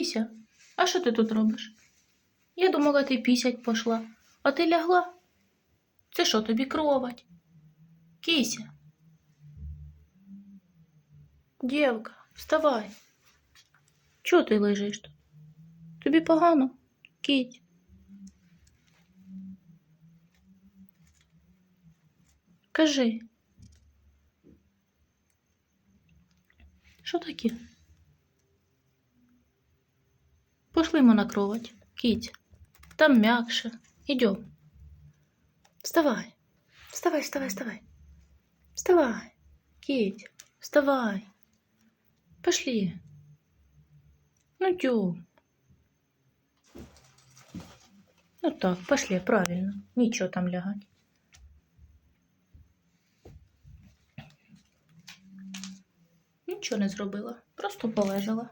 Кися, а що ти тут робиш? Я думала, ти пісять пошла, а ти лягла. Це що тобі кровать? Кися. Дівка, вставай. Чого ти лежиш тут? Тобі погано? Кіть. Кажи. Що таке? Пошли мы на кровать, Кить. Там мягче. Идем. Вставай. Вставай, вставай, вставай. Вставай. Кить, вставай. Пошли. Ну, идем. Ну так, пошли, правильно. Нічого там лягать. Нічого не зробила, просто полежала.